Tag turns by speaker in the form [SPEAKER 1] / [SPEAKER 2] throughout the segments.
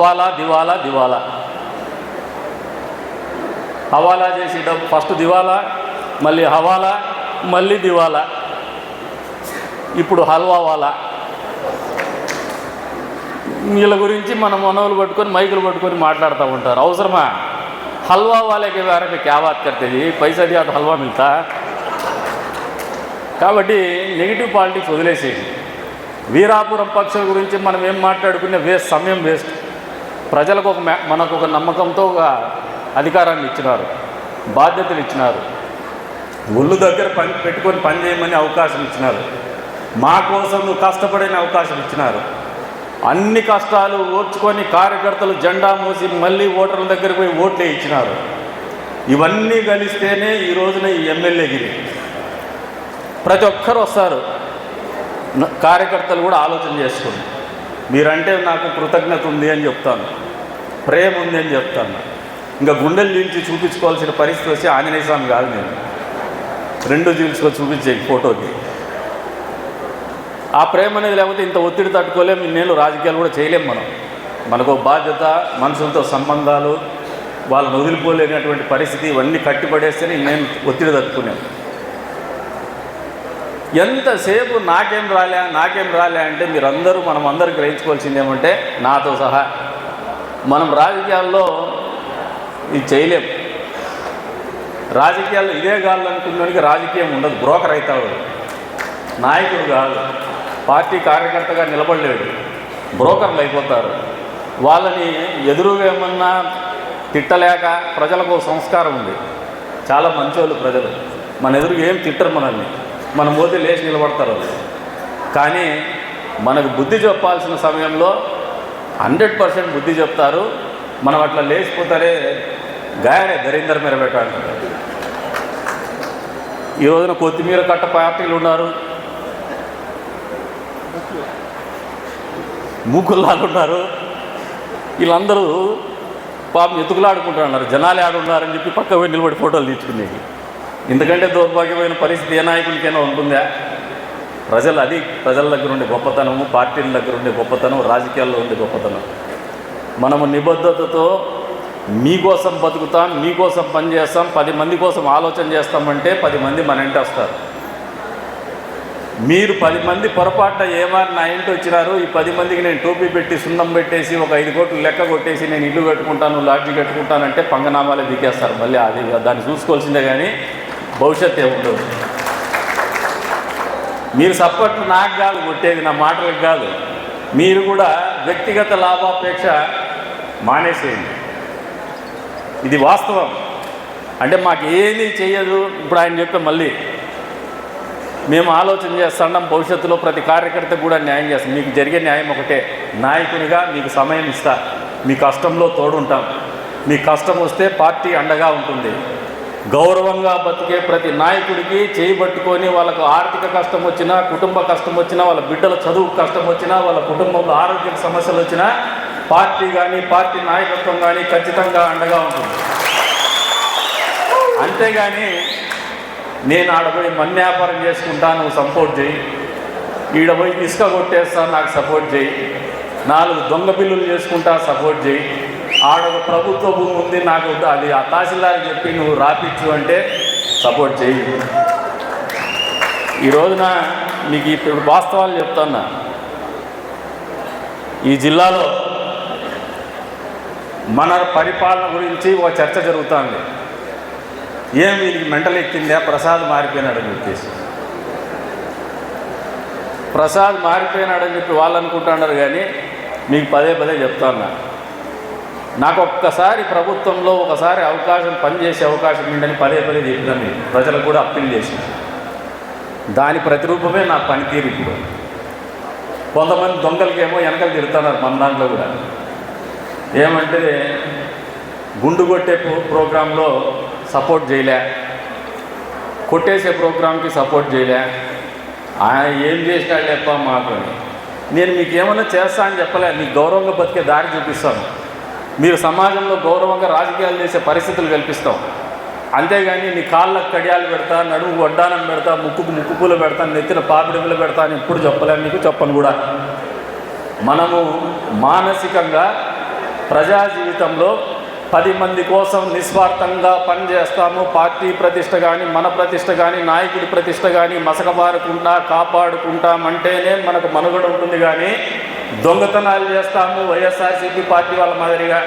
[SPEAKER 1] హవాలా దివాలా దివాలా. హవాలా చేసి డబ్బు ఫస్ట్ దివాలా మళ్ళీ హవాలా మళ్ళీ దివాలా. ఇప్పుడు హల్వా వాలా. వీళ్ళ గురించి మన మనవులు పట్టుకొని మైకులు పట్టుకొని మాట్లాడుతూ ఉంటారు. అవసరమా? హల్వా వాళ్ళకి వారికి క్యా బాత్ కర్తేది పైసా దియా హల్వా మిల్తా? కాబట్టి నెగిటివ్ పాలిటిక్స్ వదిలేసేది వీరాపురం పక్షుల గురించి మనం ఏం మాట్లాడుకునే వేస్ట్ సమయం వేస్ట్. ప్రజలకు ఒక మనకు ఒక నమ్మకంతో ఒక అధికారాన్ని ఇచ్చినారు బాధ్యతలు ఇచ్చినారు. ఒళ్ళు దగ్గర పని పెట్టుకొని పని చేయమని అవకాశం ఇచ్చినారు. మా కోసం నువ్వు కష్టపడిన అవకాశం ఇచ్చినారు. అన్ని కష్టాలు ఓర్చుకొని కార్యకర్తలు జెండా మూసి మళ్ళీ ఓటర్ల దగ్గరికి పోయి ఓట్లు ఇచ్చినారు. ఇవన్నీ కలిస్తేనే ఈ రోజున ఈ ఎమ్మెల్యేగిరి ప్రతి ఒక్కరు వస్తారు. కార్యకర్తలు కూడా ఆలోచన చేసుకోండి. మీరంటే నాకు కృతజ్ఞత ఉంది అని చెప్తాను. ప్రేమ ఉంది అని చెప్తాను. ఇంకా గుండెలు నిలిచి చూపించుకోవాల్సిన పరిస్థితి వచ్చి ఆంజనేయ స్వామి కాదు నేను. రెండు చీల్చుకొని చూపించే ఫోటోకి. ఆ ప్రేమ అనేది లేకపోతే ఇంత ఒత్తిడి తట్టుకోలేము నేను రాజకీయాలు కూడా చేయలేము మనం. మనకు బాధ్యత మనుషులతో సంబంధాలు వాళ్ళని వదిలిపోలేనటువంటి పరిస్థితి ఇవన్నీ కట్టిపడేస్తేనే నేను ఒత్తిడి తట్టుకున్నాను ఎంతసేపు నాకేం రాలే నాకేం రాలే అంటే మీరందరూ మనం అందరూ గ్రహించుకోవాల్సింది ఏమంటే నాతో సహా. మనం రాజకీయాల్లో ఇది చేయలేం. రాజకీయాల్లో ఇదే కాదు అనుకున్నానికి రాజకీయం ఉండదు బ్రోకర్ అవుతాడు నాయకుడు కాదు పార్టీ కార్యకర్తగా నిలబడలేడు బ్రోకర్లు అయిపోతారు. వాళ్ళని ఎదురుగా ఏమన్నా తిట్టలేక ప్రజలకు సంస్కారం ఉంది. చాలా మంచోళ్ళు ప్రజలు. మన ఎదురుగా ఏం తిట్టరు మనల్ని. మనం పోతే లేచి నిలబడతారు కానీ మనకు బుద్ధి చెప్పాల్సిన సమయంలో హండ్రెడ్ పర్సెంట్ బుద్ధి చెప్తారు. మనం అట్లా లేచిపోతారే గాయరే దరీందర్ మీద పెట్టాలి ఈ రోజున కొత్తిమీర కట్ట పార్టీలు ఉన్నారు. మూకుల్లాలు ఉన్నారు. వీళ్ళందరూ పాపం ఎతుకులాడుకుంటున్నారు. జనాలు ఆడున్నారని చెప్పి పక్క పోయి నిలబడి ఫోటోలు తీసుకునేవి ఇంతకంటే దౌర్భాగ్యమైన పరిస్థితి ఏ నాయకుడికైనా ఉంటుందా? ప్రజలు అది ప్రజల దగ్గర ఉండే గొప్పతనము పార్టీల దగ్గర ఉండే గొప్పతనం రాజకీయాల్లో ఉండే గొప్పతనం. మనము నిబద్ధతతో మీకోసం బతుకుతాం మీకోసం పనిచేస్తాం పది మంది కోసం ఆలోచన చేస్తామంటే పది మంది మన ఇంటి వస్తారు. మీరు పది మంది పొరపాటున ఏమని నా ఇంటి వచ్చినారు ఈ పది మందికి నేను టోపీ పెట్టి సున్నం పెట్టేసి ఒక ఐదు కోట్లు లెక్క కొట్టేసి నేను ఇల్లు కట్టుకుంటాను లాడ్జీ కట్టుకుంటానంటే పంగనామాలే దిగేస్తారు మళ్ళీ అది దాన్ని చూసుకోవాల్సిందే కానీ భవిష్యత్తు ఏముండదు. మీరు సపోర్ట్ నాకు కాదు కొట్టేది నా మాటలకు కాదు. మీరు కూడా వ్యక్తిగత లాభాపేక్ష మానేసేయండి. ఇది వాస్తవం. అంటే మాకు ఏది చేయదు ఇప్పుడు ఆయన చెప్పే మళ్ళీ మేము ఆలోచన చేస్తున్నాం భవిష్యత్తులో ప్రతి కార్యకర్త కూడా న్యాయం చేస్తాం మీకు జరిగే న్యాయం ఒకటే. నాయకునిగా మీకు సమయం ఇస్తా. మీ కష్టంలో తోడుంటాం. మీ కష్టం వస్తే పార్టీ అండగా ఉంటుంది. గౌరవంగా బతికే ప్రతి నాయకుడికి చేయబట్టుకొని వాళ్ళకు ఆర్థిక కష్టం వచ్చినా కుటుంబ కష్టం వచ్చినా వాళ్ళ బిడ్డల చదువు కష్టం వచ్చినా వాళ్ళ కుటుంబంలో ఆరోగ్య సమస్యలు వచ్చినా పార్టీ కానీ పార్టీ నాయకత్వం కానీ ఖచ్చితంగా అండగా ఉంటుంది. అంతేగాని నేను ఆడపోయి మన్ వ్యాపారం చేసుకుంటా నువ్వు సపోర్ట్ చేయి. ఈడ పోయి ఇసుక కొట్టేస్తా నాకు సపోర్ట్ చేయి. నాలుగు దొంగ బిల్లులు చేసుకుంటా సపోర్ట్ చేయి. ఆడ ఒక ప్రభుత్వ భూమి ఉంది నాకు అది ఆ తహసీల్దార్ చెప్పి నువ్వు రాపిచ్చు అంటే సపోర్ట్ చేయి ఈ రోజున మీకు ఇప్పుడు వాస్తవాలు చెప్తున్నా. ఈ జిల్లాలో మన పరిపాలన గురించి ఒక చర్చ జరుగుతుంది. ఏం వీరికి మెంటలు ఎక్కిందా? ప్రసాద్ మారిపోయినాడని చెప్పేసి. ప్రసాద్ మారిపోయినాడని చెప్పి వాళ్ళు అనుకుంటున్నారు కానీ మీకు పదే పదే చెప్తాను నాకు ఒక్కసారి ప్రభుత్వంలో ఒకసారి అవకాశం పనిచేసే అవకాశం ఉందని పదే పదే చెప్పినాను ప్రజలకు కూడా అప్పీల్ చేసిన దాని ప్రతిరూపమే నా పనితీరు ఇప్పుడు. కొంతమంది దొంగలకేమో వెనకలు తిడుతున్నారు మన దాంట్లో కూడా. ఏమంటే గుండు కొట్టే ప్రోగ్రాంలో సపోర్ట్ చేయలే. కొట్టేసే ప్రోగ్రాంకి సపోర్ట్ చేయలే. ఆయన ఏం చేసినాడు లేప మాకు. నేను మీకు ఏమన్నా చేస్తా అని చెప్పలే. నీకు గౌరవంగా బతికే దారి చూపిస్తాను. మీరు సమాజంలో గౌరవంగా రాజకీయాలు చేసే పరిస్థితులు కల్పిస్తాం. అంతేగాని నీ కాళ్ళకు కడియాలు పెడతా నడుము వడ్డానం పెడతా ముక్కుకు ముక్కు పూలు పెడతా నెత్తిన పాపిడిపులు పెడతా అని ఎప్పుడు చెప్పలేను నీకు? చెప్పను కూడా. మనము మానసికంగా ప్రజా జీవితంలో పది మంది కోసం నిస్వార్థంగా పనిచేస్తాము. పార్టీ ప్రతిష్ట కానీ మన ప్రతిష్ట కానీ నాయకుడి ప్రతిష్ట కానీ మసకబారకుండా కాపాడుకుంటామంటేనే మనకు మనుగడ ఉంటుంది కానీ దొంగతనాలు చేస్తాము వైఎస్ఆర్సీపీ పార్టీ వాళ్ళ మాదిరిగా.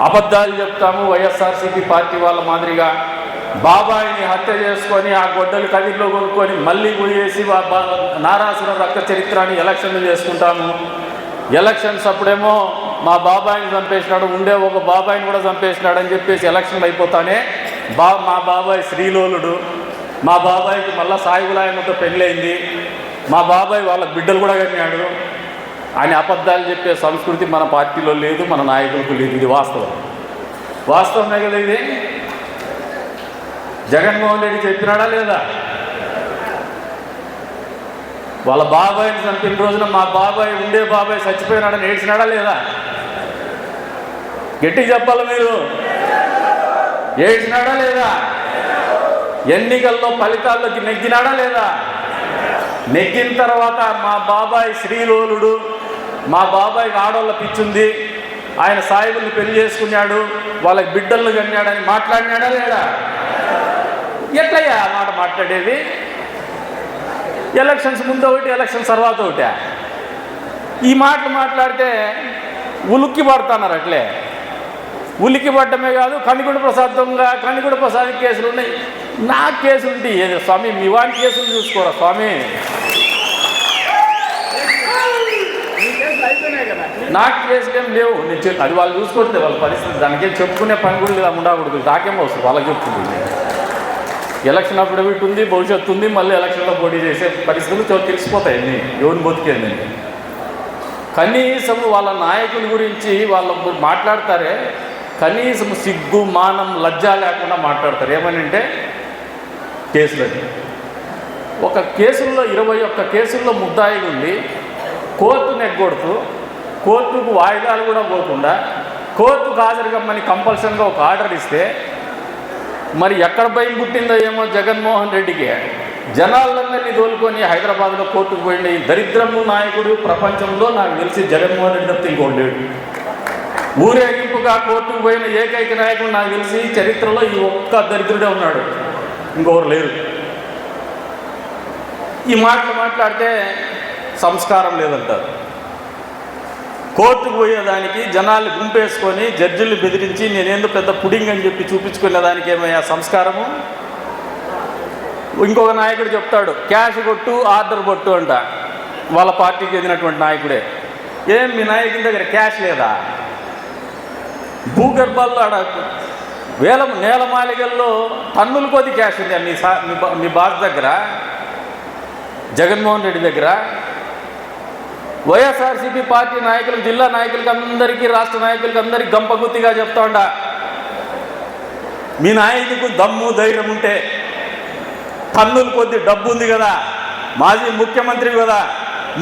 [SPEAKER 1] అబద్ధాలు చెప్తాము వైఎస్ఆర్సీపీ పార్టీ వాళ్ళ మాదిరిగా. బాబాయిని హత్య చేసుకొని ఆ గొడ్డలు కదిలో కొనుక్కొని మళ్ళీ పోయేసి వా- నారాసుర రక్త చరిత్రని ఎలక్షన్లు చేసుకుంటాము. ఎలక్షన్స్ అప్పుడేమో మా బాబాయిని చంపేసినాడు ఉండే ఒక బాబాయిని కూడా చంపేసినాడు అని చెప్పేసి ఎలక్షన్లు అయిపోతానే బా మా బాబాయ్ శ్రీలోలుడు. మా బాబాయ్కి మళ్ళీ సాయిగులాయనతో పెళ్ళైంది మా బాబాయ్ వాళ్ళ బిడ్డలు కూడా కట్టినాడు. అని అబద్ధాలు చెప్పే సంస్కృతి మన పార్టీలో లేదు మన నాయకులకు లేదు. ఇది వాస్తవం. వాస్తవమే కదా ఇది? జగన్మోహన్ రెడ్డి చెప్పినాడా లేదా? వాళ్ళ బాబాయ్ని చంపిన రోజున మా బాబాయ్ ఉండే బాబాయ్ చచ్చిపోయినాడని ఏడ్చినాడా లేదా? గట్టి చెప్పాలి మీరు? ఏడ్చినాడా లేదా? ఎన్నికల్లో ఫలితాల్లోకి నెగ్గినాడా లేదా? నెగ్గిన తర్వాత మా బాబాయ్ శ్రీలోలుడు మా బాబాయ్కి ఆడోళ్ళ పిచ్చుంది. ఆయన సాయిబుల్ని పెళ్ళి చేసుకున్నాడు. వాళ్ళకి బిడ్డలను కన్నాడని మాట్లాడినాడా లేడా ఎట్లయ్యా ఆ మాట మాట్లాడేది? ఎలక్షన్స్ ముందు ఒకటి ఎలక్షన్ తర్వాత ఒకటి. ఈ మాటలు మాట్లాడితే ఉలిక్కి పడుతున్నారు అట్లే. ఉలిక్కి పడటమే కాదు కనిగుడ ప్రసాద్ దొంగ కనిగుడ ప్రసాద్ కేసులు ఉన్నాయి. నా కేసులు ఉంటే ఏది స్వామి మీ వాడి కేసులు చూసుకోరా స్వామి? నాకు కేసుకేం లేవు. నేను అది వాళ్ళు చూసుకోవట్లే వాళ్ళ పరిస్థితి దానికేం చెప్పుకునే పని కూడా లేదు. ఉండకూడదు నాకేం వస్తుంది వాళ్ళకి చెప్తుంది ఎలక్షన్ అప్పుడు ఉంది భవిష్యత్తు ఉంది మళ్ళీ ఎలక్షన్లో పోటీ చేసే పరిస్థితులు తెలిసిపోతాయి అన్నీ. ఎవరిని బతికేది? కనీసం వాళ్ళ నాయకుల గురించి వాళ్ళ మాట్లాడతారే. కనీసం సిగ్గు మానం లజ్జ లేకుండా మాట్లాడతారు. ఏమని అంటే కేసులని ఒక కేసుల్లో ఇరవై ఒక్క కేసుల్లో ముద్దాయిగా ఉంది కోర్టు నెగ్గొడుతూ కోర్టుకు వాయిదాలు కూడా పోకుండా కోర్టుకు హాజరుగమ్మని కంపల్సరీగా ఒక ఆర్డర్ ఇస్తే మరి ఎక్కడ భయం పుట్టిందో ఏమో జగన్మోహన్ రెడ్డికి. జనాలందరినీ తోలుకొని హైదరాబాద్లో కోర్టుకు పోయిన దరిద్రము నాయకుడు ప్రపంచంలో నాకు తెలిసి జగన్మోహన్ రెడ్డి తప్ప ఇంకోటి లేడు. ఊరేగింపుగా కోర్టుకు పోయిన ఏకైక నాయకుడు నాకు తెలిసి చరిత్రలో ఈ ఒక్క దరిద్రుడే ఉన్నాడు. ఇంకొకరు లేరు. ఈ మాటలు మాట్లాడితే సంస్కారం లేదంటారు. కోర్టుకు పోయేదానికి జనాలు గుంపేసుకొని జడ్జిల్ని బెదిరించి నేనేందో పెద్ద పుడింగ్ అని చెప్పి చూపించుకునేదానికి ఏమయ్యా సంస్కారము? ఇంకొక నాయకుడు చెప్తాడు క్యాష్ కొట్టు ఆర్డర్ కొట్టు అంట. వాళ్ళ పార్టీకి ఎదిగినటువంటి నాయకుడే. ఏం మీ నాయకుడి దగ్గర క్యాష్ లేదా? భూగర్భాల్లో ఆడ వేల నేల మాలికల్లో టన్నుల కొద్ది క్యాష్ ఉంది. మీ సా మీ మీ బాస్ దగ్గర జగన్మోహన్ రెడ్డి దగ్గర. వైఎస్ఆర్సీపీ పార్టీ నాయకులకు జిల్లా నాయకులకి అందరికీ రాష్ట్ర నాయకులకి అందరికీ గంపగుత్తిగా చెప్తా ఉండ మీ నాయకుడికి దమ్ము ధైర్యం ఉంటే టన్నుల కొద్ది డబ్బు ఉంది కదా. మాజీ ముఖ్యమంత్రి కదా.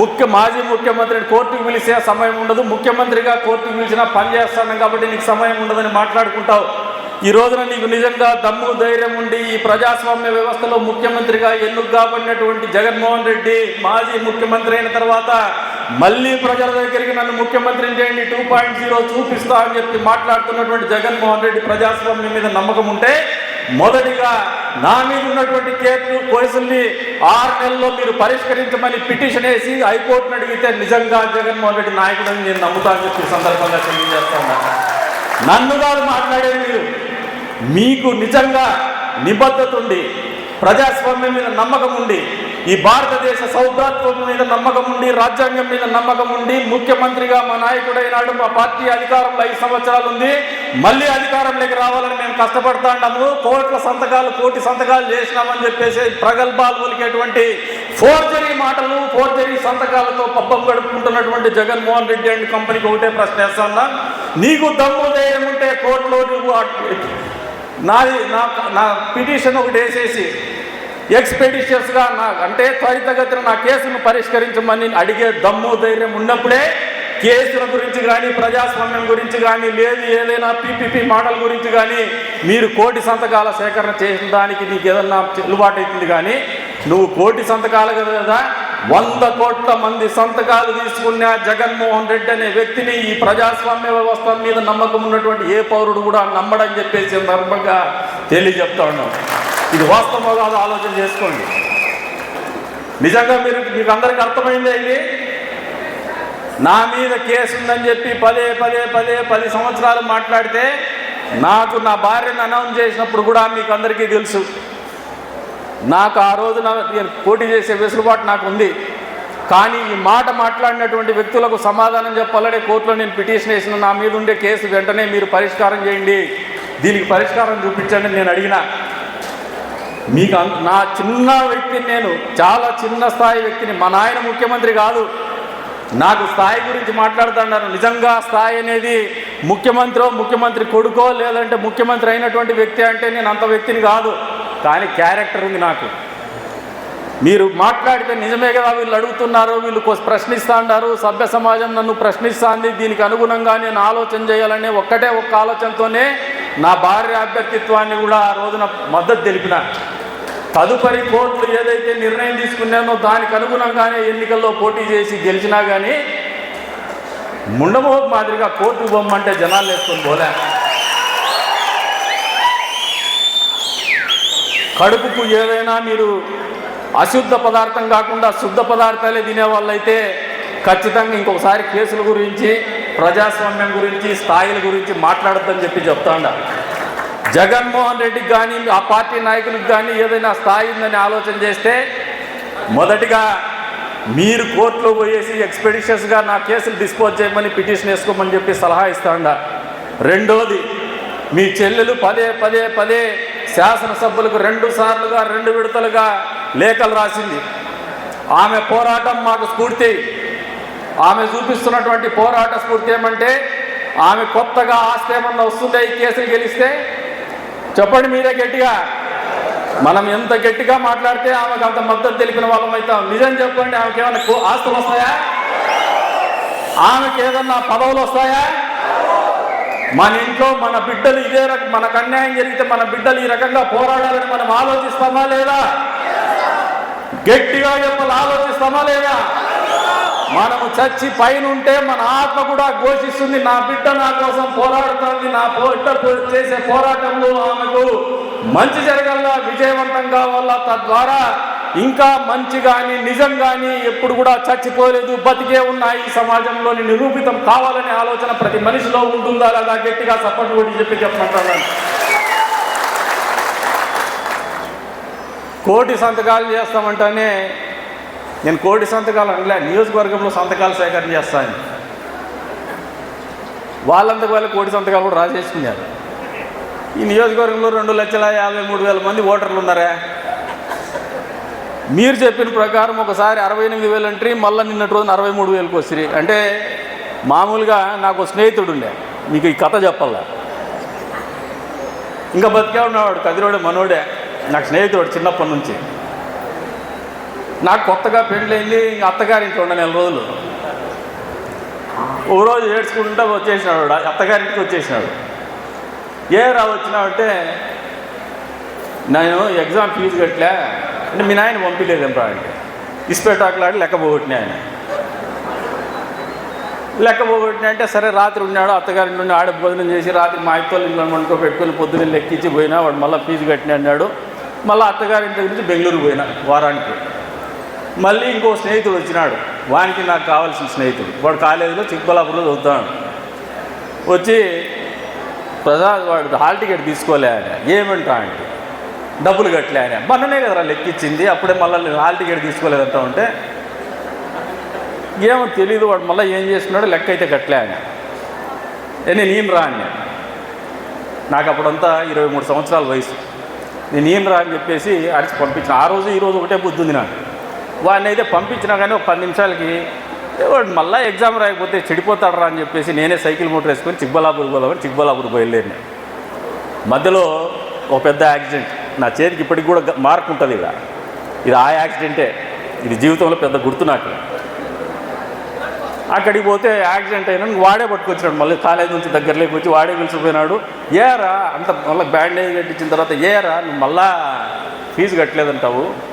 [SPEAKER 1] ముఖ్య మాజీ ముఖ్యమంత్రిని కోర్టుకు పిలిచే సమయం ఉండదు. ముఖ్యమంత్రిగా కోర్టుకు పిలిచినా పని చేస్తాను కాబట్టి నీకు సమయం ఉండదని మాట్లాడుకుంటావు. ఈ రోజున నీకు నిజంగా దమ్ము ధైర్యం ఉండి ఈ ప్రజాస్వామ్య వ్యవస్థలో ముఖ్యమంత్రిగా ఎన్నుకు కాబడినటువంటి జగన్మోహన్ రెడ్డి మాజీ ముఖ్యమంత్రి అయిన తర్వాత మళ్ళీ ప్రజల దగ్గరికి నన్ను ముఖ్యమంత్రిని చేయండి టూ పాయింట్ జీరో చూపిస్తా అని చెప్పి మాట్లాడుతున్నటువంటి జగన్మోహన్ రెడ్డి ప్రజాస్వామ్యం మీద నమ్మకం ఉంటే మొదటిగా నా మీద ఉన్నటువంటి కేసులు కేసుల్ని ఆరు నెలల్లో మీరు పరిష్కరించమని పిటిషన్ వేసి హైకోర్టును అడిగితే నిజంగా జగన్మోహన్ రెడ్డి నాయకుడని నేను నమ్ముతాను చెప్పి సందర్భంగా తెలియజేస్తాను నన్ను కాదు మాట్లాడేది మీరు. మీకు నిజంగా నిబద్ధత ఉండి ప్రజాస్వామ్యం మీద నమ్మకం ఉండి ఈ భారతదేశ సౌభ్రాత్వం మీద నమ్మకం ఉండి రాజ్యాంగం మీద నమ్మకం ఉండి ముఖ్యమంత్రిగా మా నాయకుడైనాడు మా పార్టీ అధికారంలో ఐదు సంవత్సరాలు ఉంది. మళ్ళీ అధికారంలోకి రావాలని మేము కష్టపడుతున్నాము కోట్ల సంతకాలు కోటి సంతకాలు చేసినామని చెప్పేసి ప్రగల్భాలు పలికేటువంటి ఫోర్జరీ మాటలు ఫోర్జరీ సంతకాలతో పబ్బం గడుపుకుంటున్నటువంటి జగన్మోహన్ రెడ్డి అండ్ కంపెనీకి ఒకటే ప్రశ్న వేస్తున్నా. నీకు దమ్ము ధైర్యం ఉంటే కోర్టులో నువ్వు నాది నా నా పిటిషన్ ఒకటి వేసేసి ఎక్స్పెడిషియస్గా నా అంటే త్వరితగతిన నా కేసును పరిష్కరించమని అడిగే దమ్ము ధైర్యం ఉన్నప్పుడే కేసుల గురించి కానీ ప్రజాస్వామ్యం గురించి కానీ లేదు ఏదైనా పీపీపీ మోడల్ గురించి కానీ మీరు కోటి సంతకాల సేకరణ చేసిన దానికి నీకు ఏదన్నా చెల్లుబాటు అవుతుంది కానీ నువ్వు కోటి సంతకాలు కదా వంద కోట్ల మంది సంతకాలు తీసుకున్న జగన్మోహన్ రెడ్డి అనే వ్యక్తిని ఈ ప్రజాస్వామ్య వ్యవస్థ మీద నమ్మకం ఉన్నటువంటి ఏ పౌరుడు కూడా నమ్మడని చెప్పేసి సందర్భంగా తెలియజెప్తా ఉన్నాం. ఇది వాస్తవమో కాదు ఆలోచన చేసుకోండి. నిజంగా మీరు మీకు అందరికి అర్థమైందే ఇది? నా మీద కేసు ఉందని చెప్పి పదే పదే పదే పది సంవత్సరాలు మాట్లాడితే నాకు నా భార్యను అనౌన్స్ చేసినప్పుడు కూడా మీకు అందరికీ తెలుసు. నాకు ఆ రోజున నేను పోటీ చేసే వెసులుబాటు నాకు ఉంది. కానీ ఈ మాట మాట్లాడినటువంటి వ్యక్తులకు సమాధానం చెప్పాలనే కోర్టులో నేను పిటిషన్ వేసిన నా మీద ఉండే కేసు వెంటనే మీరు పరిష్కారం చేయండి. దీనికి పరిష్కారం చూపించండి నేను అడిగిన. మీకు అన్- నా చిన్న వ్యక్తిని నేను చాలా చిన్న స్థాయి వ్యక్తిని మా నాయన ముఖ్యమంత్రి కాదు. నాకు స్థాయి గురించి మాట్లాడుతున్నారు నిజంగా స్థాయి అనేది ముఖ్యమంత్రో ముఖ్యమంత్రి కొడుకో లేదంటే ముఖ్యమంత్రి అయినటువంటి వ్యక్తి అంటే నేను అంత వ్యక్తిని కాదు. కానీ క్యారెక్టర్ ఉంది నాకు. మీరు మాట్లాడితే నిజమే కదా వీళ్ళు అడుగుతున్నారు వీళ్ళు కొ- ప్రశ్నిస్తా ఉన్నారు సభ్య సమాజం నన్ను ప్రశ్నిస్తాంది. దీనికి అనుగుణంగా నేను ఆలోచన చేయాలనే ఒక్కటే ఒక్క ఆలోచనతోనే నా భార్య అభ్యర్థిత్వాన్ని కూడా ఆ రోజున మద్దతు తెలిపిన. తదుపరి కోర్టులు ఏదైతే నిర్ణయం తీసుకున్నానో దానికి అనుగుణంగానే ఎన్నికల్లో పోటీ చేసి గెలిచినా కానీ ముండమోహన్ మాదిరిగా కోర్టుకు బొమ్మంటే జనాలు వేసుకొని పోలే. కడుపుకు ఏదైనా మీరు అశుద్ధ పదార్థం కాకుండా శుద్ధ పదార్థాలే తినే వాళ్ళైతే ఖచ్చితంగా ఇంకొకసారి కేసుల గురించి ప్రజాస్వామ్యం గురించి స్థాయిల గురించి మాట్లాడద్దని చెప్పి చెప్తా జగన్మోహన్ రెడ్డికి కానీ ఆ పార్టీ నాయకులకు కానీ ఏదైనా స్థాయి ఉందని ఆలోచన చేస్తే మొదటిగా మీరు కోర్టులో పోయేసి ఎక్స్పెడిషియస్గా నా కేసులు డిస్పోజ్ చేయమని పిటిషన్ వేసుకోమని చెప్పి సలహా ఇస్తాండ. రెండోది మీ చెల్లెలు పదే పదే పదే శాసనసభ్యులకు రెండు సార్లుగా రెండు విడతలుగా లేఖలు రాసింది. ఆమె పోరాటం మాకు స్ఫూర్తి. ఆమె చూపిస్తున్నటువంటి పోరాట స్ఫూర్తి ఏమంటే ఆమె కొత్తగా ఆస్తి ఏమన్నా వస్తుందా ఈ కేసులు గెలిస్తే చెప్పండి మీరే గట్టిగా. మనం ఎంత గట్టిగా మాట్లాడితే ఆమెకు అంత మద్దతు తెలిపిన వాళ్ళం అవుతాం. నిజం చెప్పండి ఆమెకి ఏమైనా ఆస్తులు వస్తాయా? ఆమెకి ఏదన్నా పదవులు వస్తాయా? మన ఇంట్లో మన బిడ్డలు ఇదే రకం మనకు అన్యాయం జరిగితే మన బిడ్డలు ఈ రకంగా పోరాడాలని మనం ఆలోచిస్తామా లేదా? గట్టిగా చెప్పాలి ఆలోచిస్తామా లేదా? మనము చచ్చి పైన ఉంటే మన ఆత్మ కూడా ఘోషిస్తుంది నా బిడ్డ నా కోసం పోరాడుతుంది నా బిడ్డ చేసే పోరాటంలో ఆమెకు మంచి జరగల్లా విజయవంతం కావాలా. తద్వారా ఇంకా మంచి కానీ నిజం కానీ ఎప్పుడు కూడా చచ్చిపోలేదు. బతికే ఉన్నాయి సమాజంలోని నిరూపితం కావాలనే ఆలోచన ప్రతి మనిషిలో ఉంటుందా లేదా గట్టిగా సపోర్ట్ కొట్టి చెప్పి చెప్పమంటాను కోటి సంతకాలు చేస్తామంటేనే నేను కోటి సంతకాలు అనలే నియోజకవర్గంలో సంతకాలు సేకరణ చేస్తాను. వాళ్ళంతకు వాళ్ళు కోటి సంతకాలు కూడా రాసేసుకున్నారు ఈ నియోజకవర్గంలో రెండు లక్షల యాభై మూడు వేల మంది ఓటర్లు ఉన్నారా? మీరు చెప్పిన ప్రకారం ఒకసారి అరవై ఎనిమిది వేలు అంటే మళ్ళీ నిన్నటి రోజున అరవై మూడు వేలకు వచ్చినాయి అంటే మామూలుగా నాకు స్నేహితుడు ఉండే మీకు ఈ కథ చెప్పాలా. ఇంకా బతికే ఉన్నవాడు కదిరోడే మనోడే నాకు స్నేహితుడు చిన్నప్పటి నుంచి. నాకు కొత్తగా పెళ్ళి ఇంక అత్తగారింట్లో ఉండ నెల రోజులు. ఓ రోజు ఏడ్చుకుంటా వచ్చేసినాడు అత్తగారింటికి వచ్చేసినాడు. ఏ రా వచ్చినావంటే నేను ఎగ్జామ్ ఫీజు కట్టలే అంటే మీ నాయన పంపించలేదేం రా అంటే ఇస్పెటాకులాడి లెక్క పోగొట్టినా ఆయన. లెక్క పోగొట్టినా అంటే సరే రాత్రి ఉన్నాడు అత్తగారి నుండి ఆడ భోజనం చేసి రాత్రి మా ఇత్తోళ్ళు ఇంట్లో వండుకో పెట్టుకొని పొద్దున్న లెక్కించి పోయినా వాడు మళ్ళీ ఫీజు కట్టిన అన్నాడు. మళ్ళీ అత్తగారింటి నుంచి బెంగళూరు పోయినా వారానికి. మళ్ళీ ఇంకో స్నేహితుడు వచ్చినాడు. వానికి నాకు కావాల్సిన స్నేహితుడు. వాడు కాలేజీలో చిక్కబలాపురంలో చదువుతాడు వచ్చి ప్రసాద్ వాడు హాల్ టికెట్ తీసుకోలే ఆయన. ఏమంటా అంటే డబ్బులు కట్టలే ఆయన. మననే కదరా లెక్కిచ్చింది. అప్పుడే మళ్ళీ హాల్ టికెట్ తీసుకోలేదంటా ఉంటే ఏమో తెలియదు వాడు. మళ్ళీ ఏం చేస్తున్నాడో లెక్క అయితే కట్టలే ఆయన. నేను ఏం రా అని నాకు అప్పుడంతా ఇరవై మూడు సంవత్సరాల వయసు. నేను ఏం రా అని చెప్పేసి అడిచి పంపించిన. ఆ రోజు ఈరోజు ఒకటే బుద్ధి ఉంది నాకు. వాడిని అయితే పంపించినా కానీ ఒక పది నిమిషాలకి వాడు మళ్ళీ ఎగ్జామ్ రాయకపోతే చెడిపోతాడరా అని చెప్పేసి నేనే సైకిల్ మోటార్ వేసుకొని చిక్బలాపూర్ పోదామని చిక్బలాపూర్ బయలుదేరిన. మధ్యలో ఒక పెద్ద యాక్సిడెంట్. నా చేతికి ఇప్పటికి కూడా మార్క్ ఉంటుంది ఇక. ఇది ఆ యాక్సిడెంటే. ఇది జీవితంలో పెద్ద గుర్తు నాకు. అక్కడికి పోతే యాక్సిడెంట్ అయినా వాడే పట్టుకొచ్చినాడు. మళ్ళీ కాలేజ్ నుంచి దగ్గరలోకి వచ్చి వాడే పిలిచిపోయినాడు. ఏరా అంత మళ్ళీ బ్యాండేజ్ కట్టించిన తర్వాత ఏరా నువ్వు మళ్ళా ఫీజు కట్టలేదంటావు.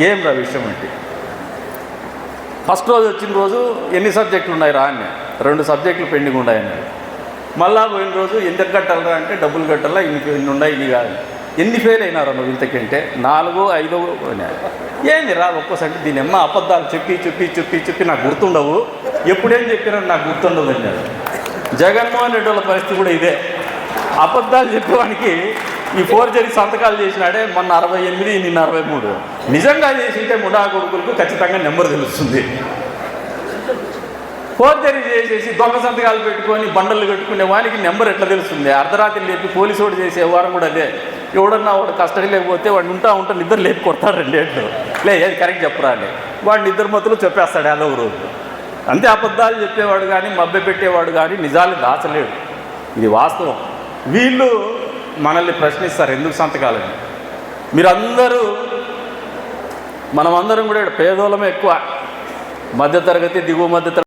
[SPEAKER 1] ఏం రా విషయం అంటే? ఫస్ట్ రోజు వచ్చిన రోజు ఎన్ని సబ్జెక్టులు ఉన్నాయి రా అని రెండు సబ్జెక్టులు పెండింగ్ ఉన్నాయన్నాడు మళ్ళా పోయిన రోజు ఎందుకు కట్టాలరా అంటే డబ్బులు కట్టాలా ఇన్ని ఇన్ని ఉన్నాయి ఇన్ని కాదు. ఎన్ని ఫెయిల్ అయినారు నువ్వు ఇంతకంటే? నాలుగో ఐదో పోయినాయి ఏంది రా ఒక్కోసారి దీని అమ్మ అబద్ధాలు చెప్పి చెప్పి చెప్పి చెప్పి నాకు గుర్తుండవు. ఎప్పుడేం చెప్పినా నాకు గుర్తుండదు అన్నాడు. జగన్మోహన్ రెడ్డి వాళ్ళ పరిస్థితి కూడా ఇదే. అబద్ధాలు చెప్పేవానికి ఈ ఫోర్జరీ సంతకాలు చేసినాడే మొన్న అరవై ఎనిమిది నిన్న అరవై మూడు. నిజంగా చేసింటే ముడా కొడుకులకు ఖచ్చితంగా నెంబర్ తెలుస్తుంది. ఫోర్జరీ చేసేసి దొంగ సంతకాలు పెట్టుకొని బండలు కట్టుకునే వానికి నెంబర్ ఎట్లా తెలుస్తుంది? అర్ధరాత్రి లేపి పోలీసు వాడు చేసే వారం కూడా అదే. ఎవడన్నా వాడు కస్టడీ లేకపోతే వాడు ఉంటా ఉంటా నిద్ర లేపి కొడతాడు రెండేళ్ళు లే ఏది కరెక్ట్ చెప్పరా అని. వాడు నిద్ర మత్తులు చెప్పేస్తాడు ఏదో రోజు. అంతే అబద్ధాలు చెప్పేవాడు కానీ మభ్య పెట్టేవాడు కానీ నిజాలు దాచలేడు. ఇది వాస్తవం. వీళ్ళు మనల్ని ప్రశ్నిస్తారు ఎందుకు సంతకాలని. మీరందరూ మనమందరం కూడా పేదోళమే ఎక్కువ. మధ్యతరగతి దిగువ మధ్యతరగతి